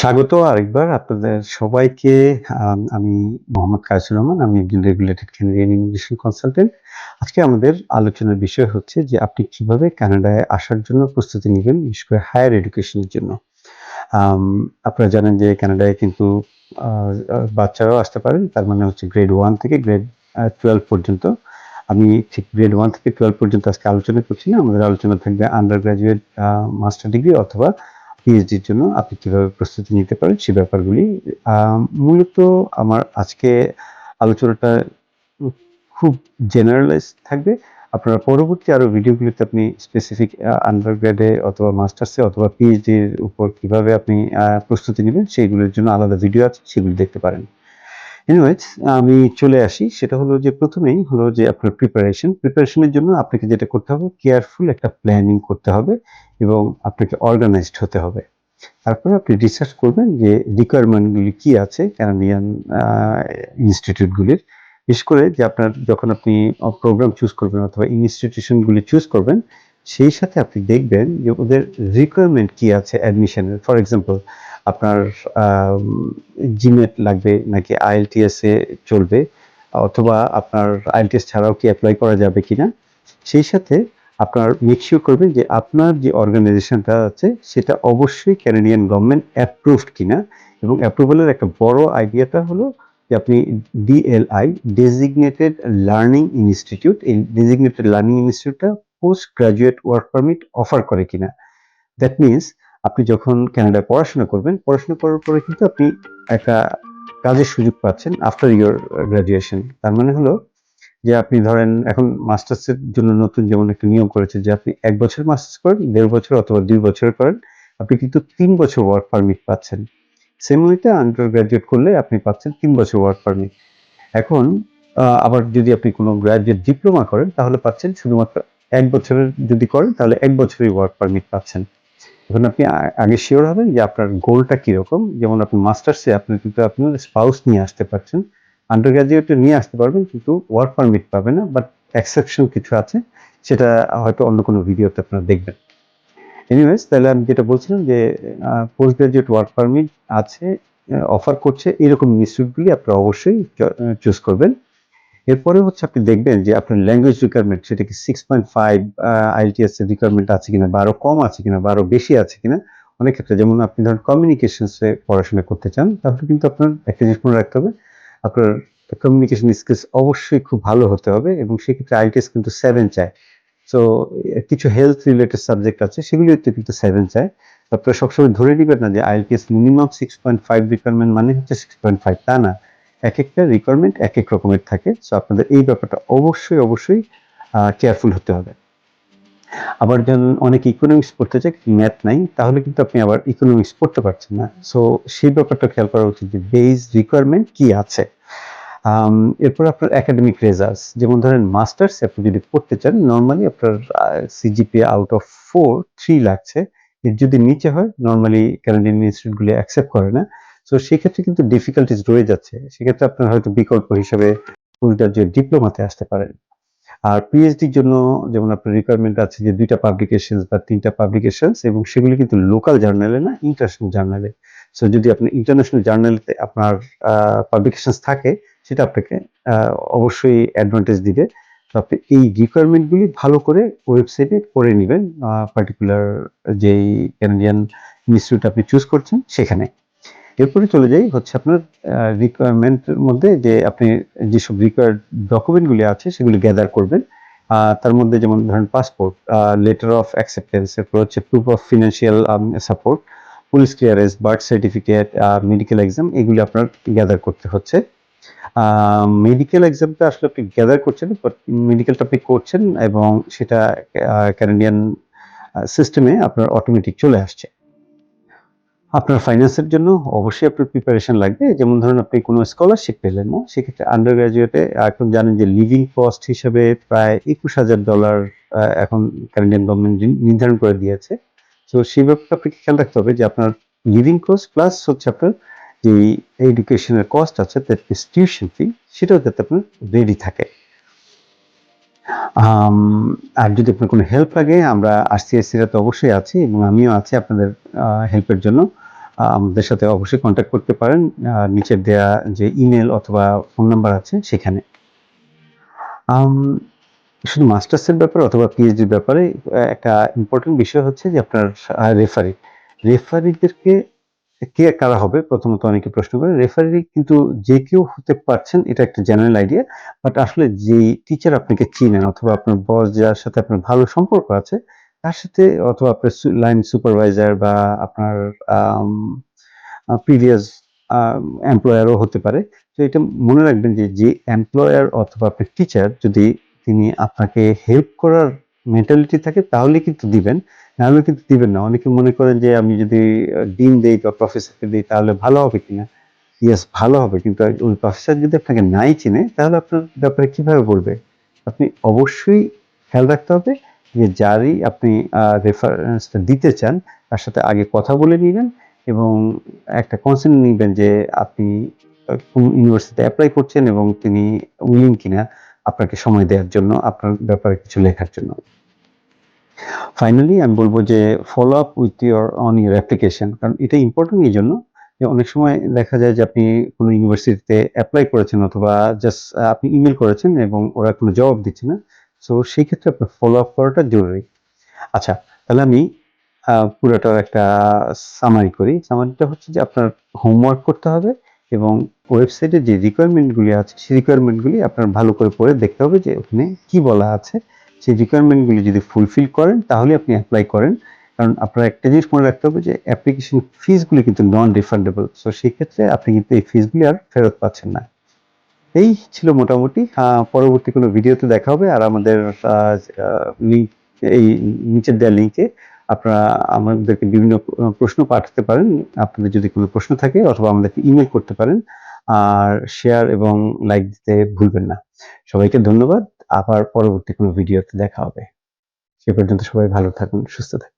স্বাগত আরেকবার আপনাদের সবাইকে আমি মোহাম্মদ কায়েসুর রহমান। আমি একজন রেগুলেটেড কানাডিয়ান ইমিগ্রেশন কনসালটেন্ট। আজকে আমাদের আলোচনার বিষয় হচ্ছে যে আপনি কীভাবে কানাডায় আসার জন্য প্রস্তুতি নেবেন, বিশেষ করে হায়ার এডুকেশনের জন্য। আপনারা জানেন যে কানাডায় কিন্তু বাচ্চারাও আসতে পারেন। তার মানে হচ্ছে গ্রেড ওয়ান থেকে গ্রেড টুয়েলভ পর্যন্ত। আমি ঠিক গ্রেড ওয়ান থেকে 12 পর্যন্ত আজকে আলোচনা করছি না। আমাদের আলোচনা থাকবে undergraduate uh master degree অথবা পিএইচডির জন্য আপনি কীভাবে প্রস্তুতি নিতে পারেন সে ব্যাপারগুলি। মূলত আমার আজকে আলোচনাটা খুব জেনারেলাইজ থাকবে। আপনারা পরবর্তী আরও ভিডিওগুলিতে আপনি স্পেসিফিক আন্ডারগ্রেডে আন্ডার গ্রেডে অথবা মাস্টার্সে অথবা পিএইচডির উপর কীভাবে আপনি প্রস্তুতি নেবেন, সেইগুলির জন্য আলাদা ভিডিও আছে, সেগুলি দেখতে পারেন। এনিওয়েজ আমি চলে আসি সেটা হলো যে প্রথমেই হলো যে আপনার প্রিপারেশন। প্রিপারেশন এর জন্য আপনাকে যেটা করতে হবে কেয়ারফুল একটা প্ল্যানিং করতে হবে এবং আপনাকে অর্গানাইজড হতে হবে। তারপরে আপনি রিসার্চ করবেন যে রিকোয়ারমেন্টগুলি কি আছে কানাডিয়ান ইনস্টিটিউটগুলির বিশেষ করে যে আপনার যখন আপনি প্রোগ্রাম চুজ করবেন অথবা ইনস্টিটিউশনগুলি চুজ করবেন, সেই সাথে আপনি দেখবেন যে ওদের রিকোয়ারমেন্ট কি আছে অ্যাডমিশনের। ফর এক্সাম্পল আপনার জিমেট লাগবে নাকি আইএলটিএস এ চলবে, অথবা আপনার আইএলটিএস ছাড়াও কি অ্যাপ্লাই করা যাবে কিনা। সেই সাথে আপনার মেক সিউর করবেন যে আপনার যে অর্গানাইজেশনটা আছে, সেটা অবশ্যই কানাডিয়ান গভর্নমেন্ট অ্যাপ্রুভড কিনা এবং অ্যাপ্রুভালের একটা বড় আইডিয়াটা হলো যে আপনি ডিএলআই ডেজিগনেটেড লার্নিং ইনস্টিটিউট এই ডেজিগনেটেড লার্নিং ইনস্টিটিউটটা postgraduate work permit offer করে কিনা। দ্যাট মিনস আপনি যখন কানাডায় পড়াশোনা করবেন, পড়াশোনা করার পরে কিন্তু আপনি একটা কাজের সুযোগ পাচ্ছেন আফটার ইউর গ্র্যাজুয়েশন। তার মানে হলো যে আপনি ধরেন এখন মাস্টার্সের জন্য নতুন যেমন একটা নিয়ম করেছে যে আপনি এক বছর মাস্টার্স করেন, দেড় বছর অথবা দুই বছর করেন, আপনি কিন্তু তিন বছর ওয়ার্ক পারমিট পাচ্ছেন। সেম ওয়েতে আন্ডার গ্র্যাজুয়েট করলে আপনি পাচ্ছেন তিন বছর ওয়ার্ক পারমিট। এখন আবার যদি আপনি কোনো গ্র্যাজুয়েট ডিপ্লোমা করেন তাহলে পাচ্ছেন শুধুমাত্র এক বছরের যদি করেন তাহলে এক বছরই ওয়ার্ক পারমিট পাচ্ছেন। এখন আপনি আগে শিওর হবেন যে আপনার গোলটা কীরকম। যেমন আপনি মাস্টার্সে আপনি কিন্তু আপনার স্পাউস নিয়ে আসতে পারছেন। আন্ডার গ্র্যাজুয়েটে নিয়ে আসতে পারবেন কিন্তু ওয়ার্ক পারমিট পাবে না। বাট এক্সেপশন কিছু আছে সেটা হয়তো অন্য কোনো ভিডিওতে আপনারা দেখবেন। এনিওয়েজ তাহলে আমি যেটা বলছিলাম যে পোস্ট গ্র্যাজুয়েট ওয়ার্ক পারমিট আছে, অফার করছে এরকম ইনস্টিটিউটগুলি আপনারা অবশ্যই চুজ করবেন। এরপরে হচ্ছে আপনি দেখবেন যে আপনার ল্যাঙ্গুয়েজ রিকোয়ারমেন্ট সেটা কি 6.5 আ আইএলটিএস এর রিকোয়ারমেন্ট আছে কিনা বা আরও কম আছে কিনা বা আরও বেশি আছে কিনা। অনেক ক্ষেত্রে যেমন আপনি ধরেন কমিউনিকেশনস পড়াশোনা করতে চান, তাহলে কিন্তু আপনার একটা জিনিস মনে রাখতে হবে, আপনার কমিউনিকেশন স্কিলস অবশ্যই খুব ভালো হতে হবে এবং সেক্ষেত্রে আইএলটিএস কিন্তু সেভেন চায়। সো কিছু হেলথ রিলেটেড সাবজেক্ট আছে, সেগুলিতে কিন্তু সেভেন চায়। আপনারা সবসময় ধরে নিবেন না যে আইএলটিএস মিনিমাম 6.5 রিকোয়ারমেন্ট মানে হচ্ছে 6.5 তা না। একেকটা রিকোয়ারমেন্ট এক এক রকমের থাকে। সো আপনাদের এই ব্যাপারটা অবশ্যই, অবশ্যই কেয়ারফুল হতে হবে। আবার যেমন অনেকে ইকোনমিক্স পড়তে চায় ম্যাথ নাই তাহলে কিন্তু আপনি আবার ইকোনমিক্স পড়তে পারছেন না। সো সেই ব্যাপারটা খেয়াল করা উচিত যে বেস রিকোয়ারমেন্ট কি আছে। এরপর আপনার একাডেমিক রেজাল্টস যেমন ধরেন মাস্টার্স আপনি যদি পড়তে চান নরমালি আপনার সিজিপি আউট অফ 4 3 লাগছে। এর যদি নিচে হয় নর্মালি কানাডিয়ান ইনস্টিটিউট গুলি অ্যাকসেপ্ট করে না। সো সেক্ষেত্রে কিন্তু ডিফিকাল্টিজ রয়ে যাচ্ছে। সেক্ষেত্রে আপনার হয়তো বিকল্প হিসেবে পোস্ট গ্র্যাজুয়েট ডিপ্লোমাতে আসতে পারেন। আর পিএইচডির জন্য যেমন আপনার রিকোয়ারমেন্ট আছে যে দুইটা পাবলিকেশন বা ৩ টা পাবলিকেশনস এবং সেগুলি কিন্তু লোকাল জার্নালে না ইন্টারন্যাশনাল জার্নালে। সো যদি আপনি ইন্টারন্যাশনাল জার্নালতে আপনার, আ পাবলিকেশনস থাকে, সেটা আপনাকে অবশ্যই অ্যাডভান্টেজ দিবে। তো আপনি এই রিকোয়ারমেন্ট গুলি ভালো করে ওয়েবসাইটে পড়ে নেবেন পার্টিকুলার যেই কানাডিয়ান ইনস্টিটিউট আপনি চুজ করছেন, সেখানে। এরপরে চলে যাই হচ্ছে আপনার রিকোয়ারমেন্টের মধ্যে যে আপনি যেসব রিকোয়ার্ড ডকুমেন্টগুলি আছে সেগুলি গ্যাদার করবেন। তার মধ্যে যেমন ধরেন পাসপোর্ট, লেটার অফ অ্যাকসেপ্টেন্স এরপর হচ্ছে proof of financial support, police clearance, birth certificate, medical exam এগুলি আপনার গ্যাদার করতে হচ্ছে। মেডিকেল এক্সামটা আসলে আপনি গ্যাদার করছেন বাট মেডিকেলটা আপনি করছেন এবং সেটা আ সিস্টেমে আপনার অটোমেটিক চলে আসছে। আপনার ফাইন্যান্সের জন্য অবশ্যই আপনার প্রিপারেশন লাগবে। যেমন ধরুন আপনি কোনো স্কলারশিপ পেলেন না, সেক্ষেত্রে আন্ডার গ্র্যাজুয়েটে এখন জানেন যে লিভিং কস্ট হিসেবে প্রায় একুশ হাজার ডলার এখন কানাডিয়ান গভর্নমেন্ট নির্ধারণ করে দিয়েছে। সো সেই ব্যাপারটা আপনাকে খেয়াল রাখতে হবে যে আপনার লিভিং কস্ট প্লাস হচ্ছে আপনার যে এডুকেশনের কস্ট আছে টিউশন ফি সেটাও যাতে আপনার রেডি থাকে। আর যদি আপনার কোনো হেল্প লাগে আমরা আরসিআইসিরা তো অবশ্যই আছি এবং আমিও আছি আপনাদের হেল্পের জন্য। আমাদের সাথে অবশ্যই কন্ট্যাক্ট করতে পারেন। নিচের দেয়া যে ইমেল অথবা ফোন নাম্বার আছে সেখানে। শুধু মাস্টার্সের ব্যাপারে অথবা পিএইচডির ব্যাপারে একটা ইম্পর্টেন্ট বিষয় হচ্ছে যে আপনার রেফারি রেফারিদেরকে কে কারা হবে? প্রথমত অনেকে প্রশ্ন করে। রেফারি কিন্তু যে কেউ হতে পারছেন, এটা একটা জেনারেল আইডিয়া বাট আসলে যে টিচার আপনাকে চিনেন অথবা আপনার বস যার সাথে আপনার ভালো সম্পর্ক আছে তার সাথে অথবা আপনার লাইন সুপারভাইজার বা আপনার প্রিভিয়াস এমপ্লয়ারও হতে পারে। তো এটা মনে রাখবেন যে যে এমপ্লয়ার অথবা আপনার টিচার যদি তিনি আপনাকে হেল্প করার মেন্টালিটি থাকে, তাহলে কিন্তু দিবেন। নাহলে কিন্তু দিবেন না। অনেকে মনে করেন যে, আমি যদি ডিম দেই বা প্রফেসরকে দিই, তাহলে ভালো হবে কিনা? ইয়েস ভালো হবে। কিন্তু ওই প্রফেসর যদি আপনাকে নাই চিনে, তাহলে আপনার ব্যাপারে কীভাবে বলবে? আপনি অবশ্যই খেয়াল রাখতে হবে। যে যারই আপনি রেফারেন্সটা দিতে চান, তার সাথে আগে কথা বলে নেবেন এবং একটা কনসেন্ট নেবেন যে আপনি কোন ইউনিভার্সিটিতে অ্যাপ্লাই করছেন এবং তিনি উইলিং কিনা আপনাকে সময় দেওয়ার জন্য, আপনার ব্যাপারে কিছু লেখার জন্য। ফাইনালি আমি বলব যে follow up with your on your application কারণ এটা ইম্পর্টেন্ট এই জন্য যে অনেক সময় দেখা যায় যে আপনি কোনো ইউনিভার্সিটিতে অ্যাপ্লাই করেছেন অথবা জাস্ট আপনি ইমেল করেছেন এবং ওরা কোনো জবাব দিচ্ছে না। সো সেই ক্ষেত্রে আপনার ফলো আপ করাটা জরুরি। আচ্ছা তাহলে আমি পুরোটার একটা সামারি করি। সামারিটা হচ্ছে যে আপনার হোমওয়ার্ক করতে হবে এবং ওয়েবসাইটে যে রিকোয়ারমেন্টগুলি আছে, সেই রিকোয়ারমেন্টগুলি আপনার ভালো করে পড়ে দেখতে হবে যে ওখানে কি বলা আছে। সেই রিকোয়ারমেন্টগুলি যদি ফুলফিল করেন, তাহলে আপনি অ্যাপ্লাই করেন। কারণ আপনার একটা জিনিস মনে রাখতে হবে যে অ্যাপ্লিকেশন ফিসগুলি কিন্তু নন রিফান্ডেবল সো সেই ক্ষেত্রে আপনি কিন্তু এই ফিসগুলি আর ফেরত পাচ্ছেন না। এই ছিল মোটামুটি। পরবর্তী কোনো ভিডিওতে দেখা হবে। আর আমাদের এই নিচের দেওয়া লিঙ্কে আপনারা আমাদেরকে বিভিন্ন প্রশ্ন পাঠাতে পারেন। আপনাদের যদি কোনো প্রশ্ন থাকে অথবা আমাদেরকে ইমেল করতে পারেন, আর শেয়ার এবং লাইক দিতে ভুলবেন না। সবাইকে ধন্যবাদ। আবার পরবর্তী কোনো ভিডিওতে দেখা হবে। সে পর্যন্ত সবাই ভালো থাকুন, সুস্থ থাকুন।